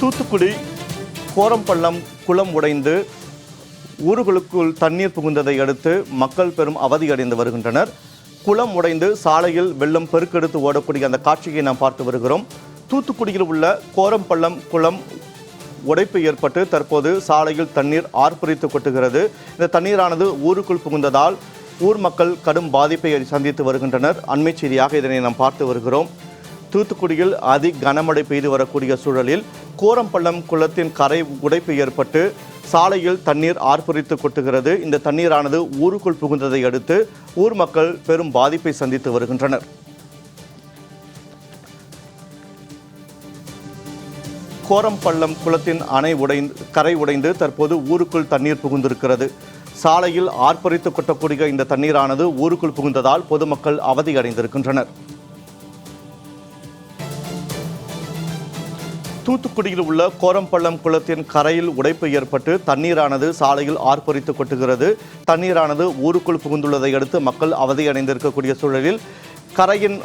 தூத்துக்குடி கோரம்பள்ளம் குளம் உடைந்து ஊர்களுக்குள் தண்ணீர் புகுந்ததை அடுத்து மக்கள் பெரும் அவதி அடைந்து வருகின்றனர். குளம் உடைந்து சாலையில் வெள்ளம் பெருக்கெடுத்து ஓடக்கூடிய அந்த காட்சியை நாம் பார்த்து வருகிறோம். தூத்துக்குடியில் உள்ள கோரம்பள்ளம் குளம் உடைப்பு ஏற்பட்டு தற்போது சாலையில் தண்ணீர் ஆர்ப்பரித்து கொட்டுகிறது. இந்த தண்ணீரானது ஊருக்குள் புகுந்ததால் ஊர் மக்கள் கடும் பாதிப்பை சந்தித்து வருகின்றனர். அண்மை செய்தியாக இதனை நாம் பார்த்து வருகிறோம். தூத்துக்குடியில் அதி கனமழை பெய்து வரக்கூடிய சூழலில் கோரம்பள்ளம் குளத்தின் கரை உடைப்பு ஏற்பட்டு சாலையில் தண்ணீர் ஆர்ப்பரித்து கொட்டுகிறது. இந்த தண்ணீரானது ஊருக்குள் புகுந்ததை அடுத்து ஊர் மக்கள் பெரும் பாதிப்பை சந்தித்து வருகின்றனர். கோரம்பள்ளம் குளத்தின் அணை உடைந்து கரை உடைந்து தற்போது ஊருக்குள் தண்ணீர் புகுந்திருக்கிறது. சாலையில் ஆர்ப்பரித்து கொட்டக்கூடிய இந்த தண்ணீரானது ஊருக்குள் புகுந்ததால் பொதுமக்கள் அவதியடைந்திருக்கின்றனர் தூத்துக்குடியில் உள்ள கோரம்பள்ளம் குளத்தின் கரையில் உடைப்பு ஏற்பட்டு தண்ணீரானது சாலையில் ஆர்ப்பரித்து கொட்டுகிறது. தண்ணீரானது ஊருக்குள் புகுந்துள்ளதை அடுத்து மக்கள் அவதியடைந்திருக்கக்கூடிய சூழலில் கரையின்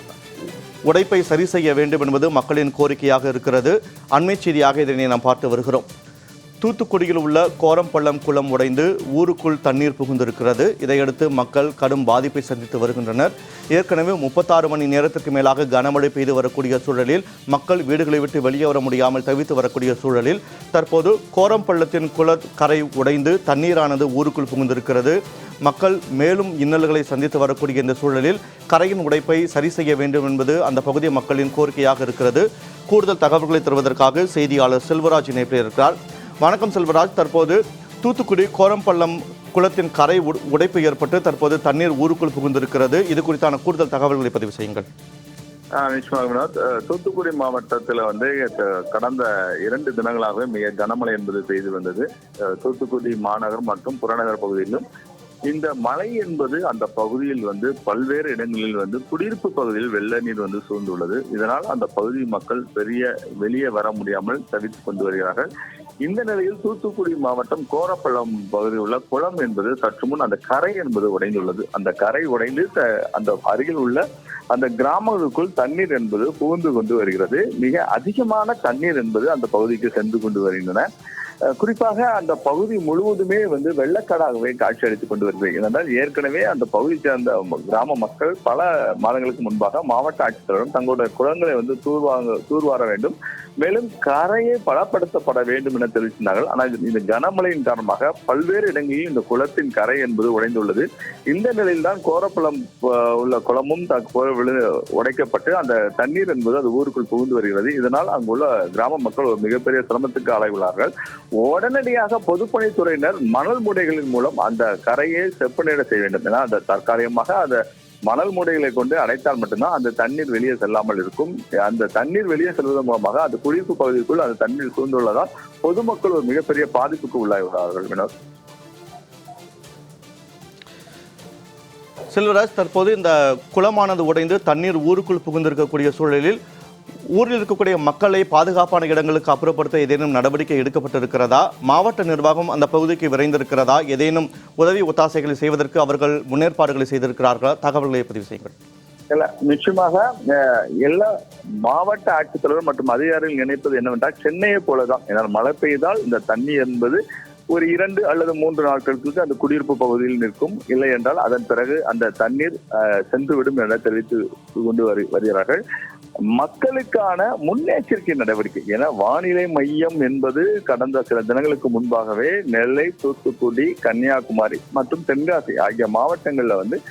உடைப்பை சரி செய்ய வேண்டும் என்பது மக்களின் கோரிக்கையாக இருக்கிறது. அண்மை செய்தியாக இதனை நாம் பார்த்து வருகிறோம். தூத்துக்குடியில் உள்ள கோரம்பள்ளம் குளம் உடைந்து ஊருக்குள் தண்ணீர் புகுந்திருக்கிறது. இதையடுத்து மக்கள் கடும் பாதிப்பை சந்தித்து வருகின்றனர். ஏற்கனவே முப்பத்தாறு மணி நேரத்திற்கு மேலாக கனமழை பெய்து வரக்கூடிய சூழலில் மக்கள் வீடுகளை விட்டு வெளியே வர முடியாமல் தவித்து வரக்கூடிய சூழலில் தற்போது கோரம்பள்ளத்தின் குள கரை உடைந்து தண்ணீரானது ஊருக்குள் புகுந்திருக்கிறது. மக்கள் மேலும் இன்னல்களை சந்தித்து வரக்கூடிய இந்த சூழலில் கரையின் உடைப்பை சரி செய்ய வேண்டும் என்பது அந்த பகுதி மக்களின் கோரிக்கையாக இருக்கிறது. கூடுதல் தகவல்களை தருவதற்காக செய்தியாளர் செல்வராஜ் இணைப்பில் இருக்கிறார். வணக்கம் செல்வராஜ். தற்போது தூத்துக்குடி கோரம்பள்ளம் குளத்தின் கரை உடைப்பு ஏற்பட்டு தற்போது தண்ணீர் ஊருக்குள் புகுந்திருக்கிறது. இது குறித்தான கூடுதல் தகவல்களை பதிவு செய்யுங்கள். ஆஹ் தூத்துக்குடி மாவட்டத்தில் வந்து கடந்த இரண்டு தினங்களாகவே மிக கனமழை என்பது பெய்து வந்தது. தூத்துக்குடி மாநகர் மற்றும் புறநகர் பகுதியிலும் இந்த மழை என்பது அந்த பகுதியில் வந்து பல்வேறு இடங்களில் வந்து குடியிருப்பு பகுதியில் வெள்ள நீர் வந்து சூழ்ந்துள்ளது. இதனால் அந்த பகுதி மக்கள் பெரிய வெளியே வர முடியாமல் தவித்துக் கொண்டு வருகிறார்கள். இந்த நிலையில் தூத்துக்குடி மாவட்டம் கோரப்பள்ளம் பகுதியில் உள்ள குளம் என்பது சற்று முன் அந்த கரை என்பது உடைந்துள்ளது. அந்த கரை உடைந்து அந்த அருகில் உள்ள அந்த கிராமங்களுக்குள் தண்ணீர் என்பது புகுந்து கொண்டு வருகிறது. மிக அதிகமான தண்ணீர் என்பது அந்த பகுதிக்கு சென்று கொண்டு வருகின்றன. குறிப்பாக அந்த பகுதி முழுவதுமே வந்து வெள்ளக்காடாகவே காட்சி அளித்துக் கொண்டு வருகிறது. ஏனென்றால் ஏற்கனவே அந்த பகுதியை சேர்ந்த கிராம மக்கள் பல மாதங்களுக்கு முன்பாக மாவட்ட ஆட்சித்தலைவரும் தங்களுடைய குளங்களை வந்து தூர்வாங்க தூர்வார வேண்டும். மேலும் கரையை பலப்படுத்தப்பட வேண்டும் என தெரிவித்திருந்தார்கள். ஆனால் இந்த கனமழையின் காரணமாக பல்வேறு இடங்களில் இந்த குளத்தின் கரை என்பது உடைந்துள்ளது. இந்த நிலையில் தான் கோரப்பள்ளம் உள்ள குளமும் விழு- உடைக்கப்பட்டு அந்த தண்ணீர் என்பது அது ஊருக்குள் புகுந்து வருகிறது. இதனால் அங்குள்ள கிராம மக்கள் ஒரு மிகப்பெரிய சிரமத்துக்கு ஆளாயுள்ளார்கள் உடனடியாக பொதுப்பணித்துறையினர் மணல் மூடைகளின் மூலம் அந்த கரையை செப்பனிட செய்ய வேண்டும். ஏன்னா அந்த தற்காலிகமாக அந்த மணல் மூடைகளை கொண்டு அடைத்தால் மட்டும்தான் அந்த தண்ணீர் வெளியே செல்லாமல் இருக்கும். அந்த தண்ணீர் வெளியே செல்வதன் மூலமாக அந்த குடியிருப்பு பகுதிக்குள் அந்த தண்ணீர் சூழ்ந்துள்ளதால் பொதுமக்கள் ஒரு மிகப்பெரிய பாதிப்புக்கு உள்ளாகிறார்கள் வினோத். செல்வராஜ் தற்போது இந்த குளமானது உடைந்து தண்ணீர் ஊருக்குள் புகுந்திருக்கக்கூடிய சூழலில் ஊரில் இருக்கக்கூடிய மக்களை பாதுகாப்பான இடங்களுக்கு அப்புறப்படுத்த ஏதேனும் நடவடிக்கை எடுக்கப்பட்டிருக்கிறதா? மாவட்ட நிர்வாகம் அந்த பகுதிக்கு விரைந்திருக்கிறதா? ஏதேனும் உதவி ஒத்தாசைகளை செய்வதற்கு அவர்கள் முன்னேற்பாடுகளை செய்திருக்கிறார்களா? தகவல்களை பதிவு செய்யுங்கள். நிச்சயமாக எல்லா மாவட்ட ஆட்சித்தலைவர் மற்றும் அதிகாரிகள் நினைப்பது என்னவென்றால் சென்னையை போலதான். ஏன்னால் மழை பெய்தால் இந்த தண்ணி என்பது ஒரு இரண்டு அல்லது மூன்று நாட்களுக்கு அந்த குடியிருப்பு பகுதியில் நிற்கும். இல்லை என்றால் அதன் பிறகு அந்த தண்ணீர் அஹ், சென்றுவிடும் என தெரிவித்து கொண்டு வரு- வருகிறார்கள். மக்களுக்கான முன்னெச்சரிக்கை நடவடிக்கை. என வானிலை மையம் என்பது கடந்த சில தினங்களுக்கு முன்பாகவே நெல்லை தூத்துக்குடி கன்னியாகுமரி மற்றும் தென்காசி ஆகிய மாவட்டங்கள்ல வந்து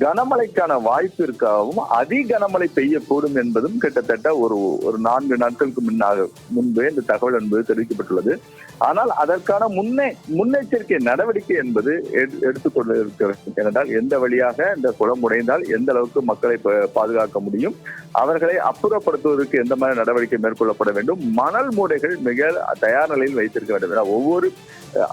கனமழைக்கான வாய்ப்பு இருக்காகவும் அதி கனமழை பெய்யக்கூடும் என்பதும் கிட்டத்தட்ட ஒரு ஒரு நான்கு நாட்களுக்கு முன்னாக முன்பே இந்த தகவல் என்பது தெரிவிக்கப்பட்டுள்ளது. ஆனால் அதற்கான முன்னே முன்னெச்சரிக்கை நடவடிக்கை என்பது எடு- இருக்கிறது ஏனென்றால் எந்த வழியாக இந்த குளம் உடைந்தால் எந்த அளவுக்கு மக்களை பாதுகாக்க முடியும்? அவர்களை அப்புறப்படுத்துவதற்கு எந்த மாதிரி நடவடிக்கை மேற்கொள்ளப்பட வேண்டும்? மணல் மூடைகள் மிக தயார் நிலையில் வைத்திருக்க வேண்டும். ஒவ்வொரு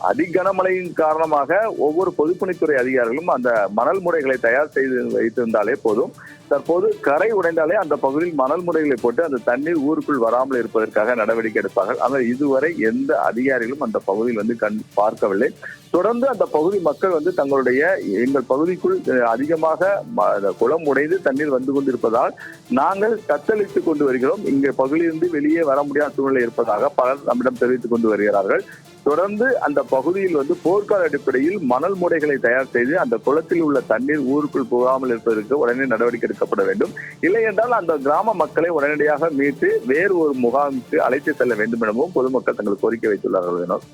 அதி கனமழையின் காரணமாக ஒவ்வொரு பொதுப்பணித்துறை அதிகாரிகளும் அந்த மணல் மூடைகளை தயார் செய்து வைத்திருந்தாலே போதும். தற்போது கரை உடைந்தாலே அந்த பகுதியில் மணல் முறைகளை போட்டு அந்த தண்ணீர் ஊருக்குள் வராமல் இருப்பதற்காக நடவடிக்கை எடுப்பார்கள். ஆனால் இதுவரை எந்த அதிகாரிகளும் அந்த பகுதியில் வந்து கண் பார்க்கவில்லை. தொடர்ந்து அந்த பகுதி மக்கள் வந்து தங்களுடைய எங்கள் பகுதிக்குள் அதிகமாக அந்த குளம் உடைந்து தண்ணீர் வந்து கொண்டிருப்பதால் நாங்கள் தத்தளித்துக் கொண்டு வருகிறோம். இங்கே பகுதியிலிருந்து வெளியே வர முடியாத சூழ்நிலை இருப்பதாக பலர் நம்மிடம் தெரிவித்துக் கொண்டு வருகிறார்கள். தொடர்ந்து அந்த பகுதியில் வந்து போர்க்கால அடிப்படையில் மணல் முறைகளை தயார் செய்து அந்த குளத்தில் உள்ள தண்ணீர் ஊருக்குள் போகாமல் இருப்பதற்கு உடனே நடவடிக்கை எடுக்கப்பட வேண்டும். இல்லை என்றால் அந்த கிராம மக்களை உடனடியாக மீட்டு வேறு ஒரு முகாமுக்கு அழைத்து செல்ல வேண்டும் எனவும் பொதுமக்கள் தங்கள் கோரிக்கை வைத்துள்ளார்கள் வினோத்